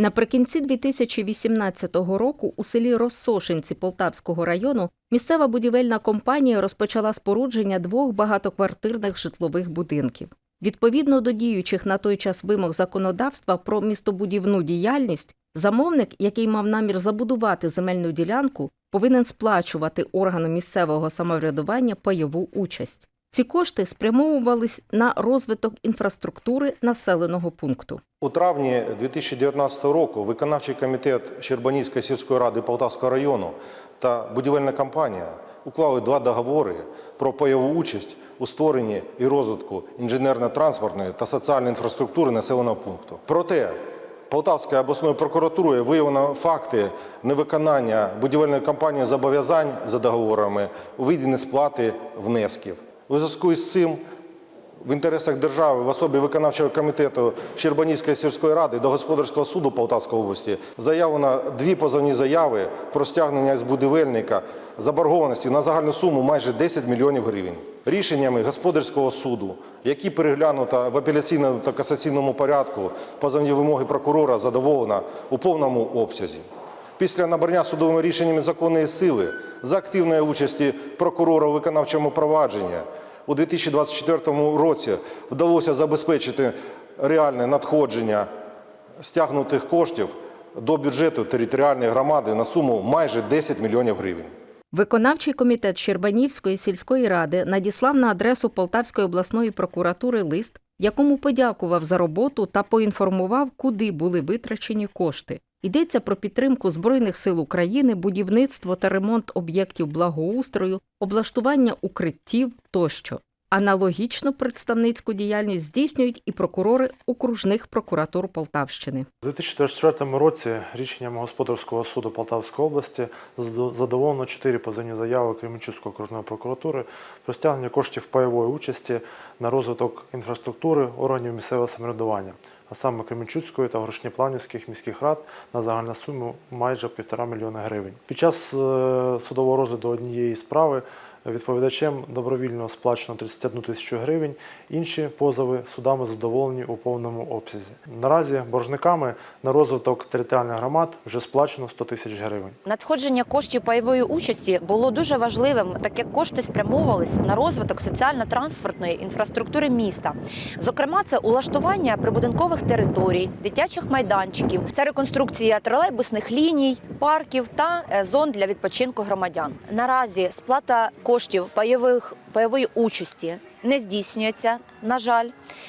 Наприкінці 2018 року у селі Розсошинці Полтавського району місцева будівельна компанія розпочала спорудження двох багатоквартирних житлових будинків. Відповідно до діючих на той час вимог законодавства про містобудівну діяльність, замовник, який мав намір забудувати земельну ділянку, повинен сплачувати органу місцевого самоврядування пайову участь. Ці кошти спрямовувались на розвиток інфраструктури населеного пункту. У травні 2019 року виконавчий комітет Щербанівської сільської ради Полтавського району та будівельна компанія уклали два договори про пайову участь у створенні і розвитку інженерно-транспортної та соціальної інфраструктури населеного пункту. Проте Полтавською обласною прокуратурою виявлено факти невиконання будівельної компанії зобов'язань за договорами у виді несплати внесків. У зв'язку із цим в інтересах держави в особі виконавчого комітету Щербанівської сільської ради до господарського суду Полтавської області заявлено дві позовні заяви про стягнення з будівельника заборгованості на загальну суму майже 10 мільйонів гривень. Рішеннями господарського суду, які переглянуто в апеляційному та касаційному порядку, позовні вимоги прокурора задоволено у повному обсязі. Після набрання судовими рішеннями законної сили за активної участі прокурора у виконавчому провадженні у 2024 році вдалося забезпечити реальне надходження стягнутих коштів до бюджету територіальної громади на суму майже 10 мільйонів гривень. Виконавчий комітет Щербанівської сільської ради надіслав на адресу Полтавської обласної прокуратури лист, якому подякував за роботу та поінформував, куди були витрачені кошти. Йдеться про підтримку Збройних сил України, будівництво та ремонт об'єктів благоустрою, облаштування укриттів тощо. Аналогічно представницьку діяльність здійснюють і прокурори окружних прокуратур Полтавщини. У 2024 році рішенням господарського суду Полтавської області задоволено чотири позовні заяви Кременчуцької окружної прокуратури про стягнення коштів пайової участі на розвиток інфраструктури органів місцевого самоврядування, а саме Кременчуцької та Горішньопланівських міських рад на загальну суму майже півтора мільйона гривень. Під час е, судового розгляду однієї справи Відповідачем добровільно сплачено 31 тисячу гривень. Інші позови судами задоволені у повному обсязі. Наразі боржниками на розвиток територіальних громад вже сплачено 100 тисяч гривень. Надходження коштів пайової участі було дуже важливим, так як кошти спрямовувались на розвиток соціально-транспортної інфраструктури міста. Зокрема, це улаштування прибудинкових територій, дитячих майданчиків, це реконструкція тролейбусних ліній, парків та е, зон для відпочинку громадян. Наразі сплата коштів пайових пайової участі не здійснюється, на жаль,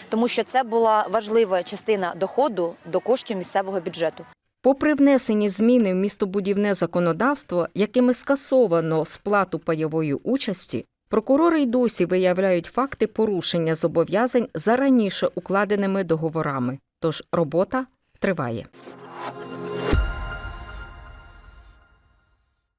тому що це була важлива частина доходу до коштів місцевого бюджету. Попри внесені зміни в містобудівне законодавство, якими скасовано сплату пайової участі, прокурори й досі виявляють факти порушення зобов'язань за раніше укладеними договорами. Тож робота триває.